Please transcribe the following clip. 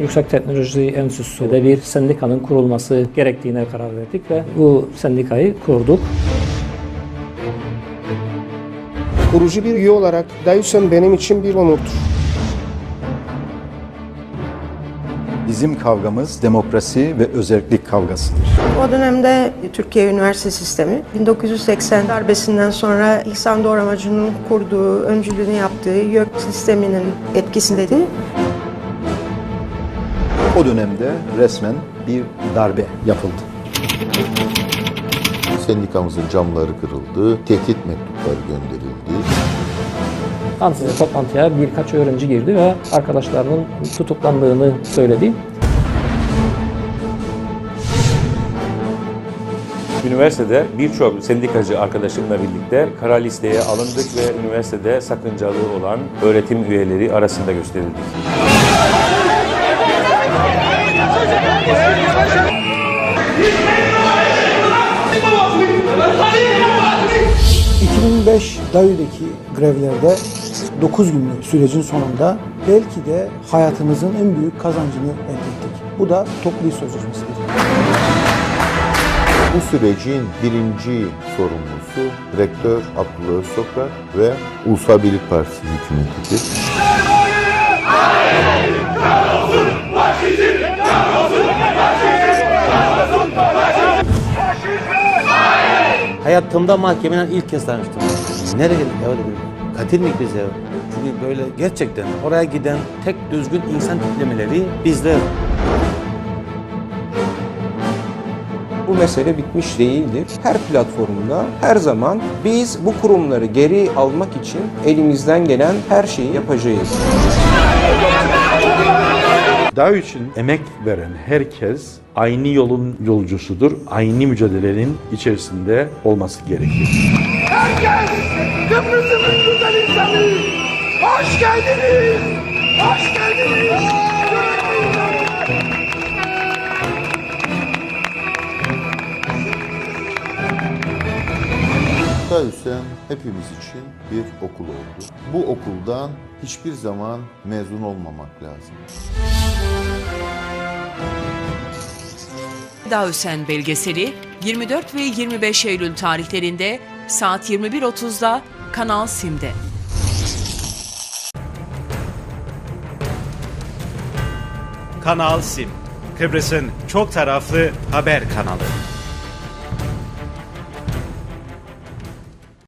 Yüksek Teknoloji Enstitüsü'nde bir sendikanın kurulması gerektiğine karar verdik ve bu sendikayı kurduk. Kurucu bir üye olarak Dayusen benim için bir onurdur. Bizim kavgamız demokrasi ve özellik kavgasıdır. O dönemde Türkiye üniversite sistemi 1980 darbesinden sonra İhsan Doğramacı'nın kurduğu, öncülüğünü yaptığı YÖK sisteminin etkisindeydi. O dönemde resmen bir darbe yapıldı. Sendikamızın camları kırıldı, tehdit mektupları gönderildi. Ansızın toplantıya birkaç öğrenci girdi ve arkadaşlarının tutuklandığını söyledi. Üniversitede birçok sendikacı arkadaşımla birlikte kara listeye alındık ve üniversitede sakıncalı olan öğretim üyeleri arasında gösterildik. Cık. 2005 Dayı'daki grevlerde 9 günlük sürecin sonunda belki de hayatımızın en büyük kazancını elde ettik. Bu da toplu iş sözleşmesidir. Bu sürecin birinci sorumlusu Rektör Abdullah Öztoprak ve Ulusal Birlik Partisi hükümetidir. Hayatımda mahkemeden ilk kez tanıştım. Nereye geldik ya öyle bir? Katil miyiz biz? Çünkü böyle gerçekten oraya giden tek düzgün insan tiplemeleri bizler. Bu mesele bitmiş değildir. Her platformda her zaman biz bu kurumları geri almak için elimizden gelen her şeyi yapacağız. DAO için emek veren herkes aynı yolun yolcusudur. Aynı mücadelenin içerisinde olması gerekir. Kıbrıs'ımın güzel insanı! Hoş geldiniz! Hoş geldiniz! Dayusen hepimiz için bir okul oldu. Bu okuldan hiçbir zaman mezun olmamak lazım. Dağüsen belgeseli 24 ve 25 Eylül tarihlerinde saat 21.30'da Kanal Sim'de. Kanal Sim, Kıbrıs'ın çok taraflı haber kanalı.